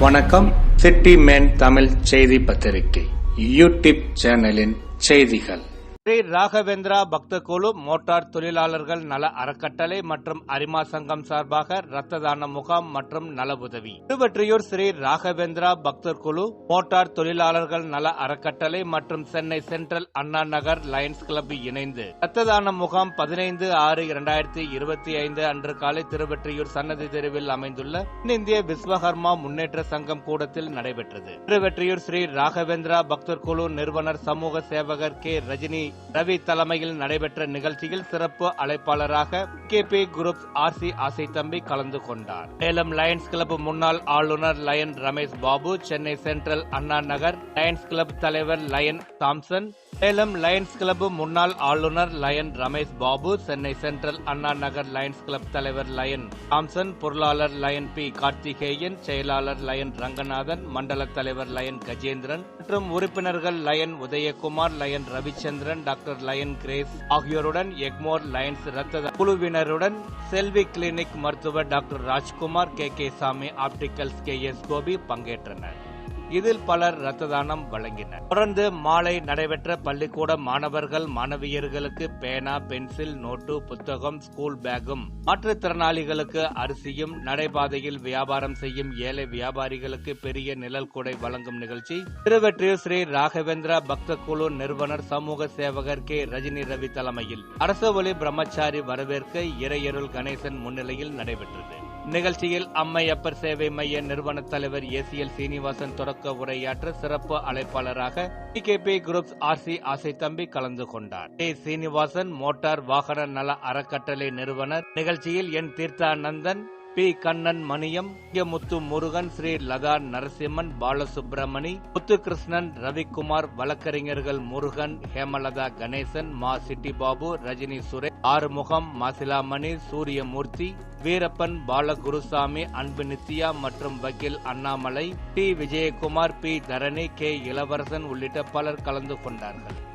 வணக்கம். City man Tamil செய்தி பத்திரிகை யூடியூப் சேனலின் செய்திகள். ஸ்ரீ ராகவேந்திரா பக்த குழு மோட்டார் தொழிலாளர்கள் நல அறக்கட்டளை மற்றும் அரிமா சங்கம் சார்பாக ரத்த தான முகாம் மற்றும் நல உதவி. திருவற்றியூர் ஸ்ரீ ராகவேந்திரா பக்தர் குழு மோட்டார் தொழிலாளர்கள் நல அறக்கட்டளை மற்றும் Chennai central Anna Nagar lions club இணைந்து ரத்த தான முகாம் பதினைந்து ஆறு இரண்டாயிரத்தி இருபத்தி ஐந்து அன்று காலை திருவெற்றியூர் சன்னதி தெருவில் அமைந்துள்ள இந்திய விஸ்வகர்மா முன்னேற்ற சங்கம் கூடத்தில் நடைபெற்றது. திருவற்றியூர் ஸ்ரீ ராகவேந்திரா பக்தர் குழு நிறுவனர் சமூக சேவகர் கே. ரஜினி ரவி தலைமையில் நடைபெற்ற நிகழ்ச்சியில் சிறப்பு அழைப்பாளராக K P group R C Asai Thambi கலந்து கொண்டார். மேலும் லயன்ஸ் கிளப் முன்னாள் ஆளுநர் lion Ramesh Babu Chennai central Anna Nagar Lions club தலைவர் lion Thomson Salem Lions club முன்னாள் ஆளுநர் lion Ramesh Babu Chennai central Anna Nagar Lions club தலைவர் lion Thomson பொருளாளர் லயன் பி கார்த்திகேயன் செயலாளர் லயன் ரங்கநாதன் மண்டல தலைவர் லயன் கஜேந்திரன் மற்றும் உறுப்பினர்கள் lion Udhayakumar lion Ravichandran doctor lion Grace ஆகியோருடன் எக்மோர் லயன்ஸ் ரத்த குழுவினருடன் செல்வி கிளினிக் மருத்துவர் doctor Rajkumar K K Sami opticals K S Gopi பங்கேற்றனர். இதில் பலர் ரத்த தானம் வழங்கினர். தொடர்ந்து மாலை நடைபெற்ற பள்ளிக்கூட மாணவர்கள் மாணவியர்களுக்கு பேனா பென்சில் நோட்டு புத்தகம் ஸ்கூல் பேக்கும் மாற்றுத்திறனாளிகளுக்கு அரிசியும் நடைபாதையில் வியாபாரம் செய்யும் ஏழை வியாபாரிகளுக்கு பெரிய நிழல் கூடை வழங்கும் நிகழ்ச்சி. திருவெற்றியூர் ஸ்ரீ ராகவேந்திரா பக்த குழு நிறுவனர் சமூக சேவகர் கே. ரஜினி ரவி தலைமையில் அரச ஒளி பிரம்மச்சாரி வரவேற்க இறையருள் கணேசன் முன்னிலையில் நடைபெற்றது. நிகழ்ச்சியில் அம்மையப்பர் சேவை மைய நிறுவன தலைவர் ஏசிஎல் சீனிவாசன் தொடக்க உரையாற்ற சிறப்பு அழைப்பாளராக பிகேபி குரூப்ஸ் ஆர்சி ஆசை தம்பி கலந்து கொண்டார். கே சீனிவாசன் மோட்டார் வாகன நல அறக்கட்டளை நிறுவனர். நிகழ்ச்சியில் என் தீர்த்தானந்தன் பி கண்ணன் மணியம் முத்து முருகன் ஸ்ரீ லதா நரசிம்மன் பாலசுப்ரமணி முத்துகிருஷ்ணன் ரவிக்குமார் வழக்கறிஞர்கள் முருகன் ஹேமலதா கணேசன் மா சிட்டி பாபு ரஜினி சுரேஷ் ஆறுமுகம் மாசிலாமணி சூரியமூர்த்தி வீரப்பன் பாலகுருசாமி அன்பு நித்யா மற்றும் வக்கீல் Annamalai T Vijayakumar P. Dharani K. Ilavarasan உள்ளிட்ட பலர் கலந்து கொண்டார்கள்.